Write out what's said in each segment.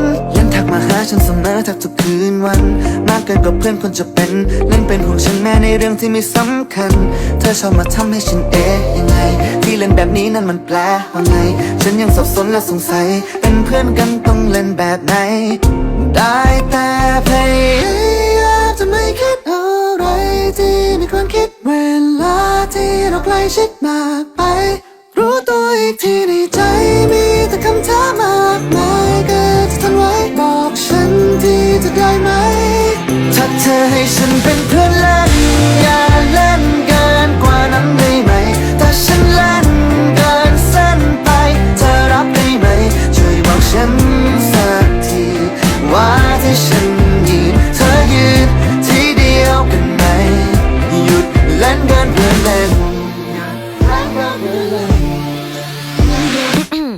น ยังทักมาหาฉันเสมอทักทุกคืนวัน มากเกินกว่าเพื่อนคนจะเป็นเล่นเป็นห่วงฉันแม่ในเรื่องที่ไม่สำคัญ เธอชอบมาทำให้ฉันเอ๊ะยังไง ที่เล่นแบบนี้นั่นมันแปลว่าไง ฉันยังสับสนและสงสัย เป็นเพื่อนกันต้องเล่นแบบไหน ได้แต่พยายามจะไม่คิดอะไรที่มีควรคิดเวลาที่เราใกล้ชิดมากไป รู้ตัวอีกทีในใจมีแต่คำถามา ธอให้ฉันเป็นเพื่อนเล่นอย่าเล่นเกินกว่านั้นได้ไหม ถ้าฉันเล่นเกินเส้นไป เธอรับได้ไหม ช่วยบอกฉันสักที ว่าที่ฉันยืนเธอยืนที่เดียวกันไหม หยุดเล่นเกินเพื่อนเล่น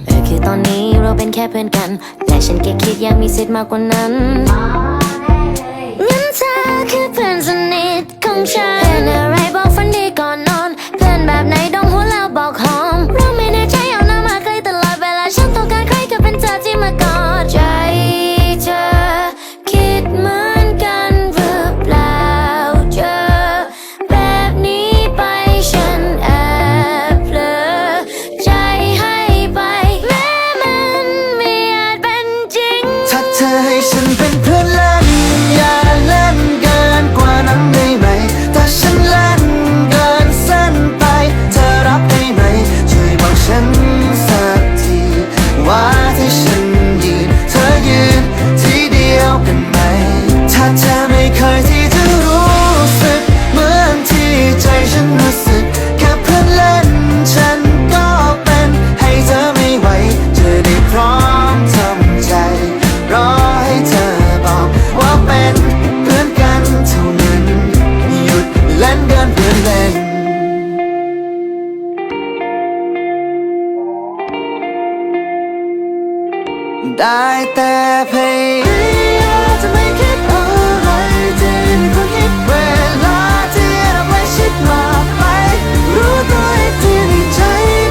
เออคือตอนนี้เราเป็นแค่เพื่อนกัน แต่ฉันแค่คิดยังมีสิทธิ์มากกว่านั้น งั้น ได้แต่พยายามจะไม่คิดอะไรที่ไม่ควรคิดเวลาที่เราไม่ชิดมาไป รู้ตัวอีกทีในใจ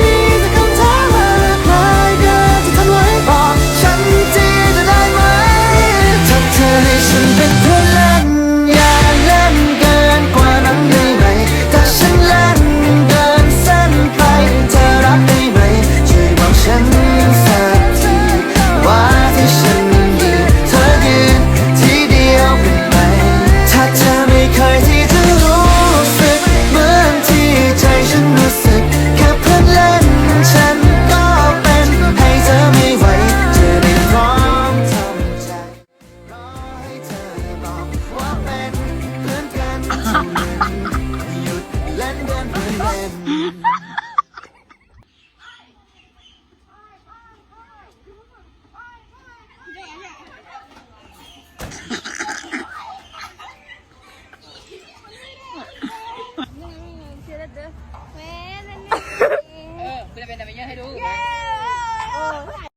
มีแต่คำถามมาคลายกันจะทำไว้บอกฉันที่จะได้ไหมถ้าเธอให้ฉันเป็นเพื่อน เป็นอะไรเยอะให้ดู